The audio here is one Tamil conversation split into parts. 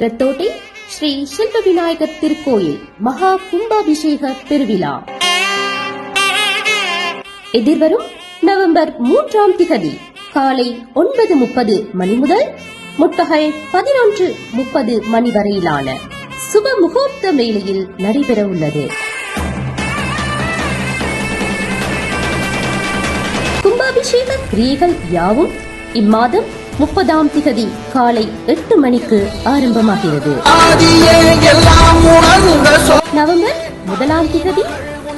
ரத்தோட்டை ஸ்ரீ செல்வ விநாயகர் திருக்கோயில் மகா கும்பாபிஷேக பெருவிழா எதிர்வரும் நவம்பர் மூன்றாம் திகதி காலை ஒன்பது முப்பது மணி முதல் முற்பகல் பதினொன்று முப்பது மணி வரையிலான சுப முகூர்த்த மேலையில் நடைபெற உள்ளது. கும்பாபிஷேக கிரியைகள் யாவும் இம்மாதம் முப்பதாம் திகதி காலை எட்டு மணிக்கு ஆரம்பமாகிறது. நவம்பர் முதலாம் திகதி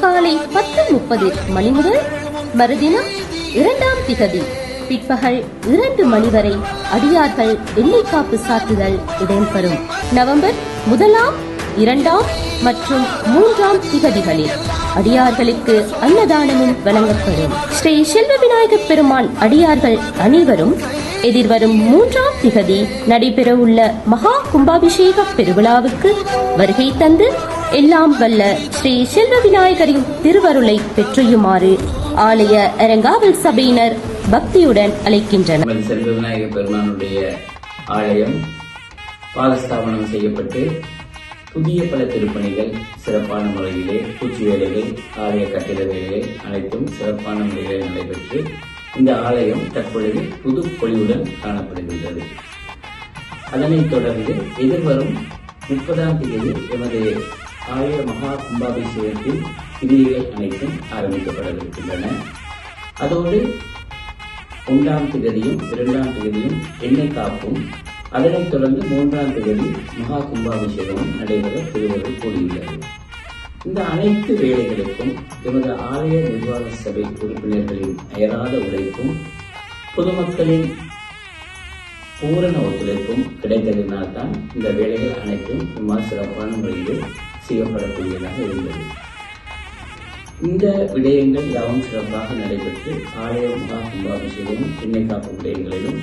காலை பத்து முப்பது மணி முதல் மறுதினம் இரண்டாம் திகதி. பிற்பகல் இரண்டு மணி வரை அடியார்கள் எல்லைக்காப்பு சாத்துதல் இடம்பெறும். நவம்பர் முதலாம் இரண்டாம் மற்றும் மூன்றாம் திகதிகளில் அடியார்களுக்கு அன்னதானமும் வழங்கப்படும். ஸ்ரீ செல்வ விநாயகப் பெருமான் அடியார்கள் அனைவரும் எதிர்வரும் மூன்றாம் திகதி நடைபெறவுள்ள மகா கும்பாபிஷேக பெருவிழாவுக்கு வருகை தந்து எல்லாம் வல்ல ஸ்ரீ செல்வ விநாயகரின் திருவருளை பெற்றுயுமாறு ஆலய அரங்காவல் சபையினர் பக்தியுடன் அழைக்கின்றனர். செல்வ விநாயகர் பெருமானுடைய ஆலயம் பாலஸ்தாபனம் செய்யப்பட்டு புதிய பல திருப்பணிகள் சிறப்பான முறையிலே பூச்சி வேலைகள் ஆலய கட்டிட வேலைகள் அனைத்தும் சிறப்பான முறையிலே நடைபெற்று இந்த ஆலயம் தற்பொழுது புது பொலிவுடன் காணப்படுகின்றது. அதனைத் தொடர்ந்து எதிர்வரும் முப்பதாம் தேதி எமது ஆலய மகா கும்பாபிஷேகத்தில் கிரியைகள் அனைத்தும் ஆரம்பிக்கப்படவிருக்கின்றன. அதோடு ஒன்றாம் திகதியும் இரண்டாம் திகதியும் எண்ணெய் காப்பும் அதனைத் தொடர்ந்து மூன்றாம் தேதி மகா கும்பாபிஷேகமும் நடைபெற திருவள்ளுவர் கூடியுள்ளது இந்த அனைத்து வேலைகளுக்கும் எமது ஆலய நிர்வாக சபை உறுப்பினர்களின் அயராத உழைப்பும் பொதுமக்களின் பூரண ஒத்துழைப்பும் கிடைத்ததினால்தான் இந்த வேலைகள் அனைத்தும் இம்மா சிறப்பான முறையில் செய்யப்படக்கூடியதாக இருந்தது. இந்த விடயங்கள் யாவும் சிறப்பாக நடைபெற்று ஆலய மகா கும்பாபிஷேகமும் திண்ணை காப்பு விடயங்களிலும்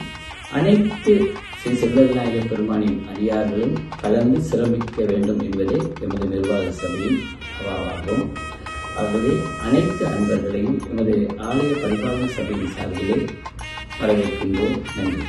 அனைத்து ஸ்ரீ செல்வ விநாயகர் பெருமானின் அடியார்களும் கலந்து சிரமிக்க வேண்டும் என்பதே எமது நிர்வாக சபையின் அவாவாகும். ஆகவே அனைத்து அன்பர்களையும் எமது ஆலய பரிபாலன சபையின் சார்பிலே வரவேற்கின்றோம். நன்றி.